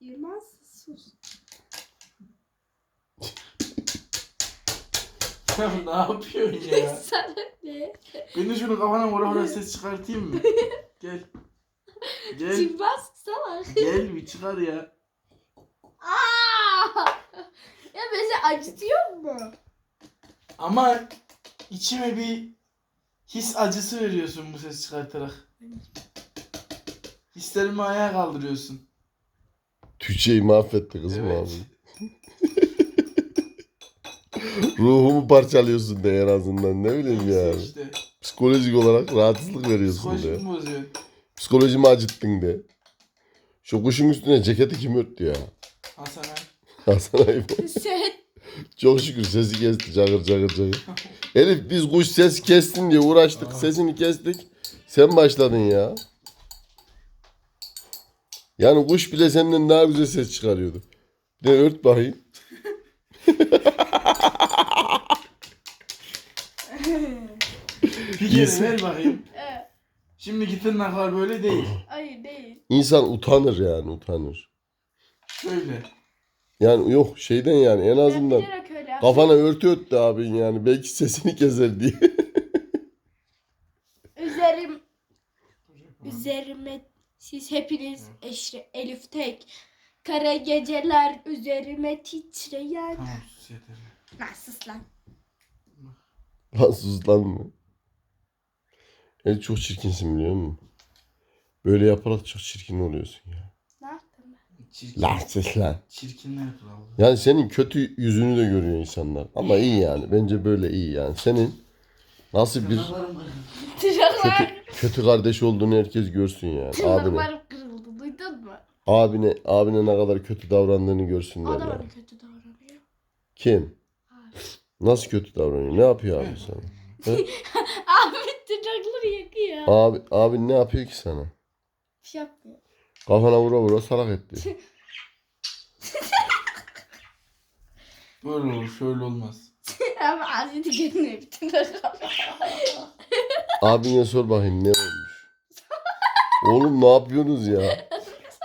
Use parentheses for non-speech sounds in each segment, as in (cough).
Yılmaz sus. Ne yapıyorsun ya? (laughs) Sana ne? Ben de şunu kafana vura vura ses çıkartayım mı? (laughs) Gel. Gel. Yılmaz salak. Gel bir çıkar ya. Aa! Ya mesela acıtıyor mu? Ama içime bir his acısı veriyorsun bu ses çıkartarak. Hislerimi ayağa kaldırıyorsun. Türkçeyi mahvetti kızım Evet. abi. Ruhumu parçalıyorsun de en azından ne bileyim yani. işte. Psikolojik olarak rahatsızlık veriyorsun de. Psikolojimi bozuyor. Psikolojimi acıttın de. Şu kuşun üstüne ceketi kim örttü ya? Hasan abi. Hasan abi. Sen Çok şükür sesi kesti cagır cagır cagır. Elif biz kuş ses kessin diye uğraştık. Aa. Sesini kestik. Sen başladın ya. Yani kuş bile senden daha güzel ses çıkarıyordu. De ört bakayım. Bir kere ver bakayım. Evet. Şimdiki tırnaklar böyle değil. Hayır değil. İnsan utanır yani utanır. Şöyle. Yani yok şeyden yani en azından bilerek öyle yaptım. kafana örtü örttü abin yani belki sesini keser diye. Üzerim, üzerime siz hepiniz eşre, Elif tek. Kara geceler üzerime titreyen. Tamam sus yeter. Lan sus lan. Lan sus lan mı? El çok çirkinsin biliyor musun? Böyle yaparak çok çirkin oluyorsun ya. Ne yaptım ben? Çirkin. Lan sus lan. Çirkinler. Yani senin kötü yüzünü de görüyor insanlar. Ama iyi yani. Bence böyle iyi yani. Senin nasıl bir Tırnaklarım kötü, kötü kardeş olduğunu herkes görsün yani. Abine. tırnaklarım kırıldı. Duydun mu? Abine, abine ne kadar kötü davrandığını görsünler O da yani. bana kötü davranıyor. Kim? Abi. Nasıl kötü davranıyor? Ne yapıyor abi sana? (laughs) Abi tırnakları yakıyor. Abi, abi ne yapıyor ki sana? Bir şey yapmıyor. Kafana vura vura salak etti. Böyle olur şöyle olmaz. (laughs) Ama ağzını görünüyor bir tırnaklar. Abine sor bakayım ne olmuş? Oğlum ne yapıyorsunuz ya?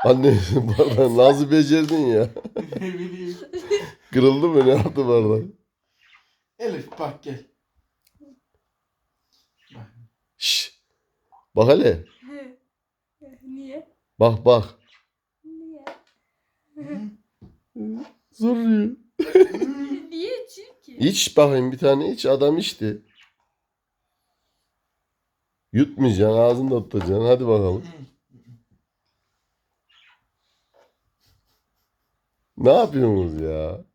Anne (laughs) bardağı nasıl becerdin ya? (laughs) ne bileyim. Kırıldı mı ne yaptı bardak? Elif bak gel. Bak. Şş. Bak hele. Niye? Bak bak. Niye? Soruyor. Niye çünkü? İç bakayım bir tane iç adam içti. Yutmayacaksın ağzında tutacaksın hadi bakalım. Ne yapıyorsunuz ya?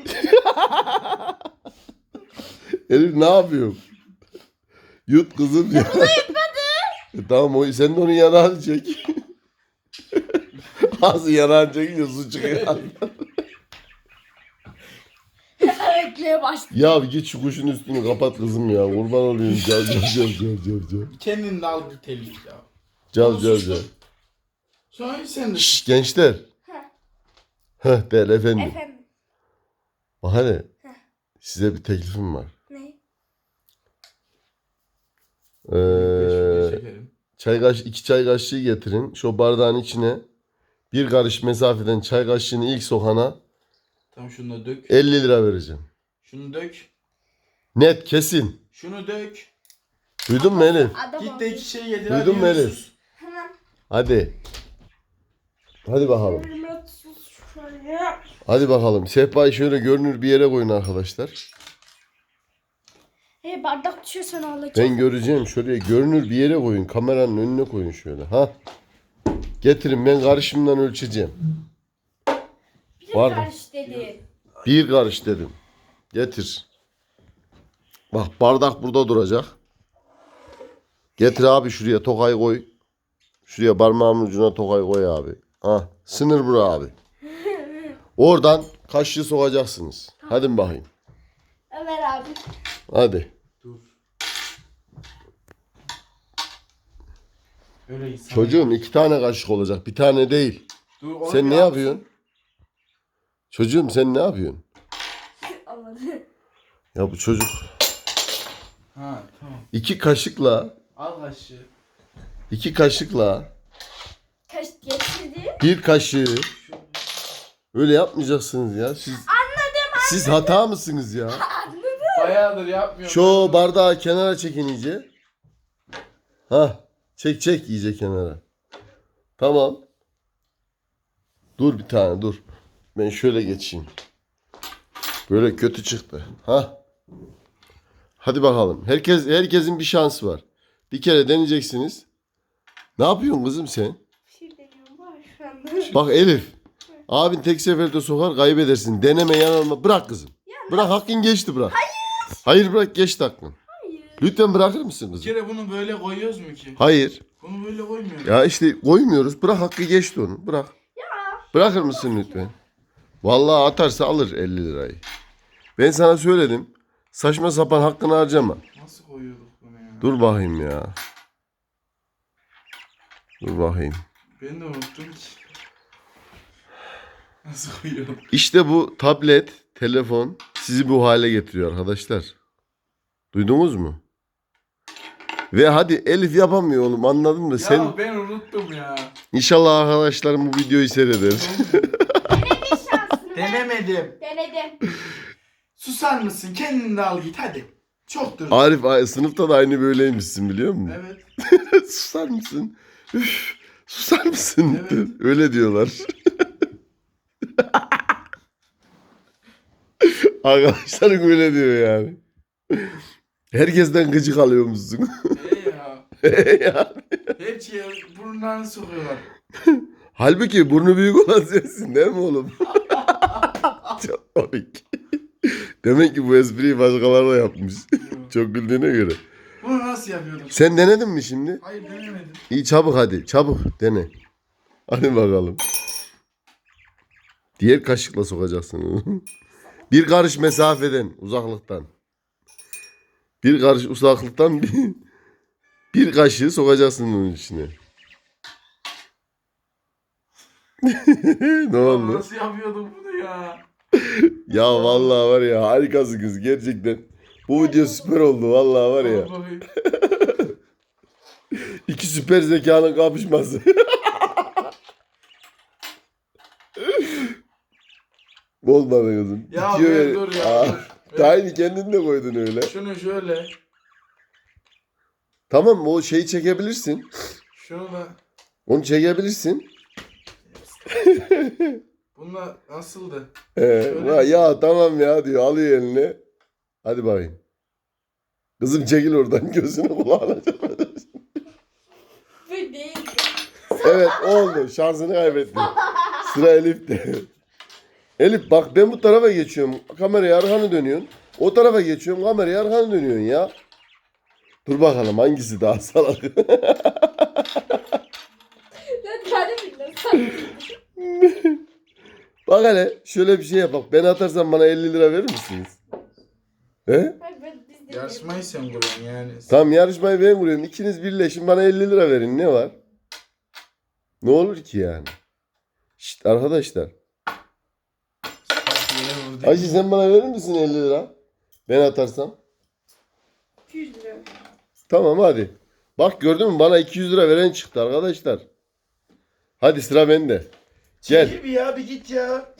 (laughs) Elif ne yapıyorsun? Yut kızım ya. E, tamam o, sen de onun yanağını çek. (laughs) Ağzı yanağını çekince su çıkıyor. Başladı. ya bir git şu kuşun üstünü kapat kızım ya. Kurban olayım. Cav cav cav cav cav cav. Kendin de al bir telif ya. Cav cav cav. Sonra sen de. Şşş gençler. Heh. Heh del efendim. Efendim. Bak hele. Size bir teklifim var. Ne? Ee, Şekerim. çay kaş iki çay kaşığı getirin. Şu bardağın içine bir karış mesafeden çay kaşığını ilk sokana Tamam şunu da dök. 50 lira vereceğim. Şunu dök. Net kesin. Şunu dök. Duydun mu Elif? Adam Git de iki şey getir. Duydun mu Elif? Hemen. Hadi. Hadi bakalım. Elime şöyle. Hadi bakalım. Sehpayı şöyle görünür bir yere koyun arkadaşlar. Hey bardak düşüyor sana alacağım. Ben göreceğim. Şuraya görünür bir yere koyun. Kameranın önüne koyun şöyle. Ha. Getirin ben karışımdan ölçeceğim. Bir var mı? karış dedi. Bir karış dedim. Getir. Bak bardak burada duracak. Getir abi şuraya tokayı koy. Şuraya parmağımın ucuna tokayı koy abi. Ha, sınır bura abi. Oradan kaşığı sokacaksınız. Hadi bakayım. Ömer abi. Hadi. Dur. Öyle insan. Çocuğum iki tane kaşık olacak. Bir tane değil. Dur, onu Sen ne yapıyorsun? Çocuğum sen ne yapıyorsun? Ya bu çocuk Ha tamam. iki kaşıkla Al kaşığı. iki kaşıkla Bir kaşığı. Öyle yapmayacaksınız ya. Siz Siz hata mısınız ya? (laughs) Bayağıdır yapmıyorum. Şu bardağı kenara çekin iyice. Ha, çek çek iyice kenara. Tamam. Dur bir tane dur. Ben şöyle geçeyim. Böyle kötü çıktı. Ha. Hadi bakalım. Herkes herkesin bir şansı var. Bir kere deneyeceksiniz. Ne yapıyorsun kızım sen? Bir şey deniyorum var şu anda. Bak Elif. Abin tek seferde sokar kaybedersin. Deneme yanılma. Bırak kızım. Bırak hakkın geçti bırak. Hayır. Hayır bırak geçti hakkın. Hayır. Lütfen bırakır mısın Bir kızım? kere bunu böyle koyuyoruz mu ki? Hayır. Bunu böyle koymuyoruz. Ya işte koymuyoruz. Bırak hakkı geçti onu. Bırak. Bırakır mısın lütfen? Vallahi atarsa alır 50 lirayı. Ben sana söyledim. Saçma sapan hakkını harcama. Nasıl koyuyorduk bunu ya? Dur bakayım ya. Dur bakayım. Ben de unuttum ki. Nasıl koyuyorduk? İşte bu tablet, telefon sizi bu hale getiriyor arkadaşlar. Duydunuz mu? Ve hadi Elif yapamıyor oğlum anladın mı? Ya Sen ben unuttum ya. inşallah arkadaşlarım bu videoyu seyreder. Bir şansını Denemedim. denedim. Susar mısın? Kendini de al git hadi. Çoktur. Arif ay- sınıfta da aynı böyleymişsin biliyor musun? Evet. (laughs) susar mısın? Üf, susar mısın? Evet. Öyle diyorlar. (laughs) Arkadaşlarım öyle diyor yani. Herkesten gıcık alıyormuşsun. Hey ya. (laughs) Ya. Her şeye burnundan sokuyorlar. Halbuki burnu büyük olan sensin değil mi oğlum? Çok komik. Demek ki bu espriyi başkaları da yapmış. (laughs) Çok güldüğüne göre. Bunu nasıl yapıyorduk? Sen denedin mi şimdi? Hayır denemedim. İyi çabuk hadi. Çabuk dene. Hadi bakalım. Diğer kaşıkla sokacaksın. (laughs) bir karış mesafeden, uzaklıktan. Bir karış uzaklıktan bir, (laughs) bir kaşığı sokacaksın onun içine. ne oldu? Nasıl yapıyorduk bunu ya? Ya vallahi var ya harikasınız gerçekten. Bu video süper oldu vallahi var ya. Vallahi. (laughs) İki süper zekanın kapışması. (laughs) Olmadı kızım. Ya Bitiyor ver yani. dur ya. Aa, dur. (laughs) Kendin de koydun öyle. Şunu şöyle. Tamam o şeyi çekebilirsin. Şunu da. Onu çekebilirsin. Bunlar nasıldı? Ee, Şöyle. ya, ya tamam ya diyor alıyor eline. Hadi bakayım. Kızım çekil oradan (laughs) gözünü kulağına. Bu değil. evet oldu. Şansını kaybettin. Sıra Elif'te. Elif bak ben bu tarafa geçiyorum. Kameraya arkanı dönüyorsun. O tarafa geçiyorum. Kameraya arkanı dönüyorsun ya. Dur bakalım hangisi daha salak. Lan tane sen. bak hele şöyle bir şey yap bak. Ben atarsam bana 50 lira verir misiniz? He? Yarışmayı sen kuruyorsun yani. Tamam yarışmayı ben kuruyorum. İkiniz birleşin bana 50 lira verin. Ne var? Ne olur ki yani? Şşt arkadaşlar. Ayşe sen bana verir misin 50 lira? Ben atarsam. 200 lira. Tamam hadi. Bak gördün mü bana 200 lira veren çıktı arkadaşlar. Hadi sıra bende. Gel. Çekil bir ya bir git ya.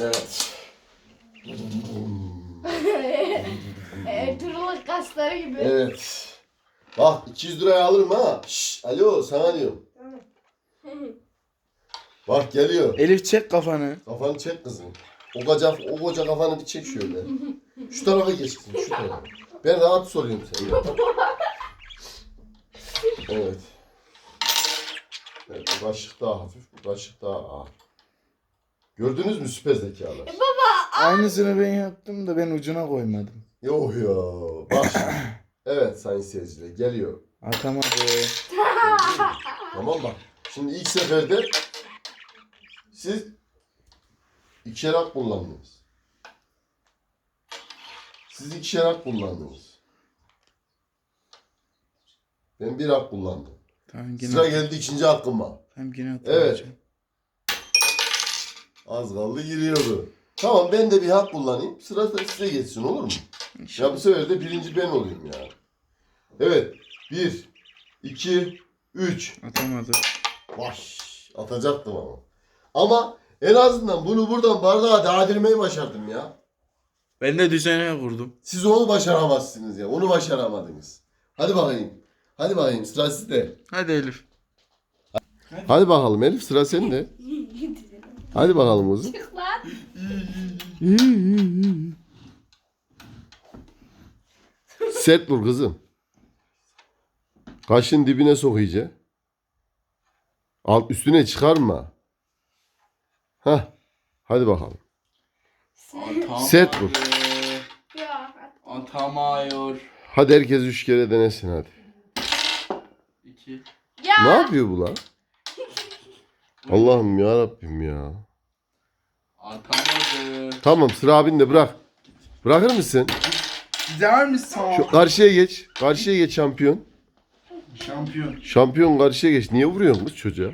Evet. (laughs) Ertuğrul kasları gibi. Evet. Bak 200 liraya alırım ha. Şş, alo sana diyorum. (laughs) Bak geliyor. Elif çek kafanı. Kafanı çek kızım. O koca, o koca kafanı bir çek şöyle. Şu tarafa geç kızım şu tarafa. Ben rahat soruyorum seni. (laughs) Evet. Evet bu kaşık daha hafif, bu kaşık daha ağır. Gördünüz mü süper zekalar? Aynısını ben yaptım da ben ucuna koymadım. Yok ya. Bak şimdi. Evet sayın seyirciler geliyor. Atamadı. (laughs) Tamam bak. Şimdi ilk seferde siz ikişer hak kullandınız. Siz ikişer hak kullandınız. Ben bir hak kullandım. Tamam yine. Sıra geldi ikinci hakkıma. Tamam yine Evet. Az kaldı giriyordu. Tamam ben de bir hak kullanayım. Sıra da size geçsin olur mu? Ya bu sefer de birinci ben olayım yani. Evet. Bir, iki, üç. Atamadı. Baş. Atacaktım ama. Ama en azından bunu buradan bardağa değdirmeyi başardım ya. Ben de düzene kurdum. Siz onu başaramazsınız ya. Onu başaramadınız. Hadi bakayım. Hadi bakayım sıra sizde. Hadi Elif. Hadi bakalım Elif sıra sende. Hadi bakalım kızım. Çık lan. Sert vur kızım. Kaşın dibine sok iyice. Alt üstüne çıkarma. Hah. Hadi bakalım. Set vur. Ya. Atamıyor. Hadi herkes üç kere denesin hadi. Ya. Ne yapıyor bu lan? (laughs) Allah'ım ya Rabbim ya. Atamadı. Tamam sıra abinde bırak. Bırakır mısın? Gider misin? Şu karşıya geç. Karşıya geç şampiyon. Şampiyon. Şampiyon karşıya geç. Niye vuruyorsun kız çocuğa?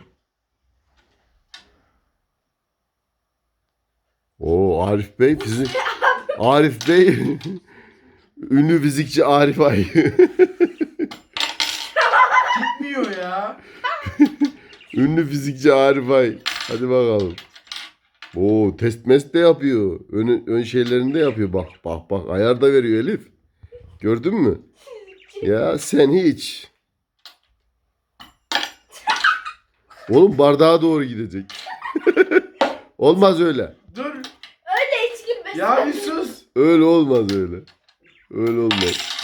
Oo Arif Bey fizik. (laughs) Arif Bey (laughs) ünlü fizikçi Arif Ay. Gitmiyor ya. Ünlü fizikçi Arif Ay. Hadi bakalım. Oo test mest de yapıyor. Ön, ön şeylerini de yapıyor. Bak bak bak ayar da veriyor Elif. Gördün mü? Ya sen hiç. Oğlum bardağa doğru gidecek. (laughs) Olmaz öyle. Dur. Öyle hiç gülmesin. Ya bir sus. Öyle olmaz öyle. Öyle olmaz.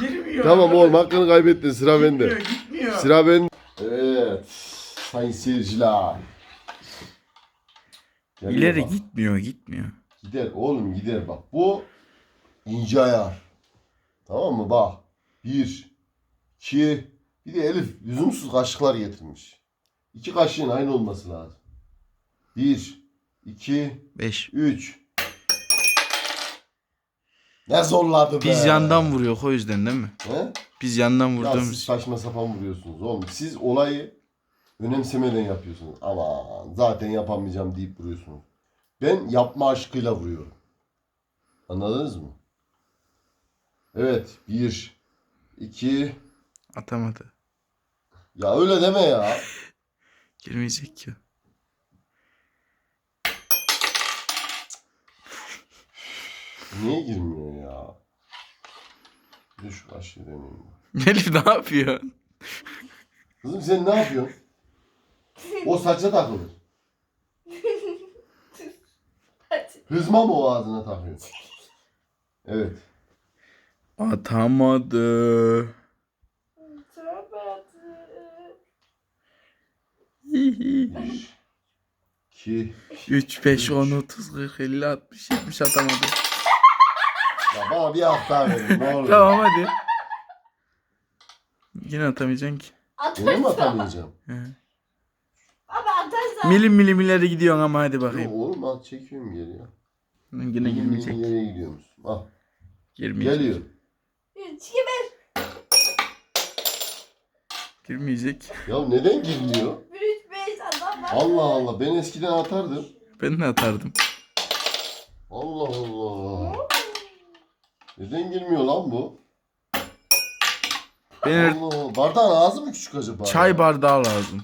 Girmiyor. Tamam oğlum hakkını kaybettin sıra bende. Gitmiyor gitmiyor. Sıra bende. Evet. Sayın seyirciler. Gel İleri bak. gitmiyor gitmiyor. Gider oğlum gider bak. Bu ince ayar. Tamam mı? Bak. Bir. iki. Bir de Elif lüzumsuz kaşıklar getirmiş. İki kaşığın aynı olması lazım. Bir. iki, Beş. Üç. Ne zorladı be. Biz yandan vuruyor o yüzden değil mi? He? Biz yandan Ya vurduğumuz siz saçma sapan vuruyorsunuz oğlum. Siz olayı önemsemeden yapıyorsunuz. Ama zaten yapamayacağım deyip vuruyorsunuz. Ben yapma aşkıyla vuruyorum. Anladınız mı? Evet. Bir. iki. atamadı. Ya öyle deme ya. (laughs) Girmeyecek ki. Niye girmiyor ya? Bir de şu deneyeyim. Elif ne yapıyor? Kızım sen ne yapıyorsun? O saça takılır. Hızma mı o ağzına takıyor? Evet. Atamadı. Bir. iki. 3, 5, 10, 30, 40, 50, 60, 70 atamadı. Ya bana bir hafta verin ne olur. Tamam hadi. Yine atamayacaksın ki. Mi Atarsan. atamayacağım? He. Milim milim ileri gidiyorsun ama hadi Yok bakayım. oğlum al çekiyorum geri ya. Yine girmeyecek. Nereye gidiyormuş? Al. Girmeyecek. Geliyor. Üç, iki, bir. Girmeyecek. Ya neden girmiyor? Bir, üç, beş. Adam var. Allah Allah ben eskiden atardım. Ben de atardım. Allah Allah. Neden girmiyor lan bu? Ben Allah Allah. Bardağın ağzı mı küçük acaba? çay bardağı lazım.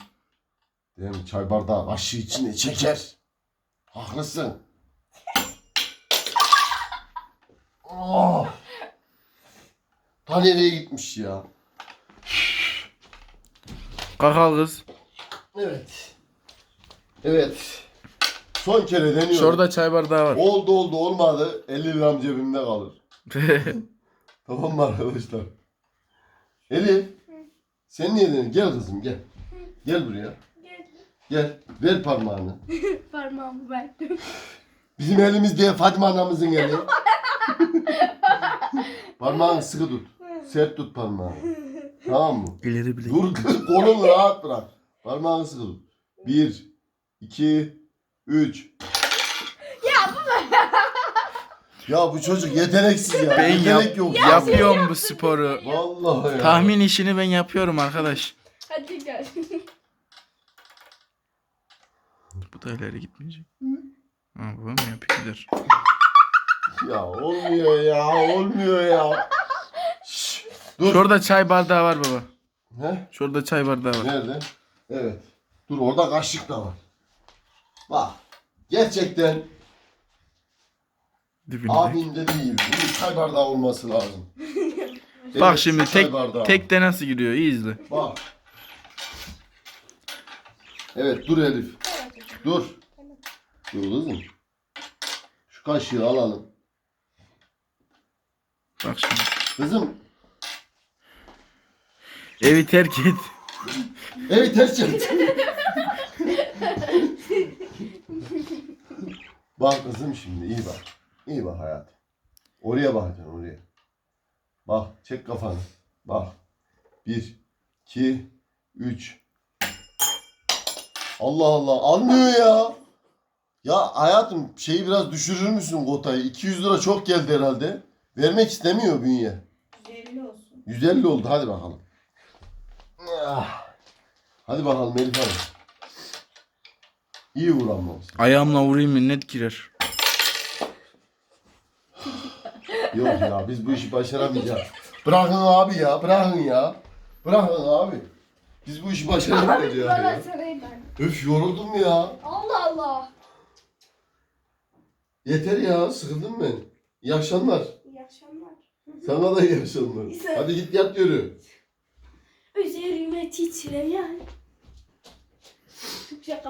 Değil mi? Çay bardağı kaşığı içine çeker. Haklısın. Oh. Ta nereye gitmiş ya? Kakal kız. Evet. Evet. Son kere deniyorum. Şurada çay bardağı var. Oldu oldu olmadı. 50 liram cebimde kalır. (laughs) Tamam mı arkadaşlar? Elif. Sen niye deniyorsun? Gel kızım gel. Gel buraya. Gel. Ver parmağını. (laughs) Parmağımı verdim. Bizim elimiz diye Fatma anamızın eli. (laughs) Parmağını sıkı tut. Sert tut parmağını. Tamam mı? İleri bile. Dur kolunu rahat bırak. Parmağını sıkı tut. Bir, iki, üç. Ya bu Ya bu çocuk yeteneksiz ya. Ben Yetenek yap- yok. yapıyorum bu sporu. Vallahi ya. Tahmin işini ben yapıyorum arkadaş. Hadi gel. İleri gitmeyecek. Ha, bu mu yapıyordur? Ya olmuyor ya olmuyor ya. Şşş, dur. Şurada çay bardağı var baba. He? Şurada çay bardağı var. Nerede? Evet. Dur orada kaşık da var. Bak. Gerçekten Dibinde. abin dediği gibi bunun çay bardağı olması lazım. (laughs) Bak Evet, şimdi çay tek bardağı. tekte nasıl giriyor iyi izle. Bak. Evet dur Elif. Dur. Dur kızım. Şu kaşığı alalım. Bak şimdi. Kızım. Evi terk et. Evet ters çevir. bak kızım şimdi iyi bak. İyi bak hayatım. Oraya bakacaksın oraya. Bak çek kafanı. Bak. Bir, iki, üç. Allah Allah almıyor ya. Ya hayatım şeyi biraz düşürür müsün kotayı? 200 lira çok geldi herhalde. Vermek istemiyor bünye. 150 olsun. 150 oldu hadi bakalım. Ah. Hadi bakalım Elif Hanım. İyi vur ama. Ayağımla vurayım mı net girer. Yok ya biz bu işi başaramayacağız. Bırakın abi ya bırakın ya. Bırakın abi. Biz bu işi başaramayacağız Bana ya. sarayım ben. Öf yoruldum ya. Allah Allah. Yeter ya sıkıldım ben. İyi akşamlar. İyi akşamlar. Sana da iyi akşamlar. Hadi git yat yürü. Üzerime titreyen. Türkçe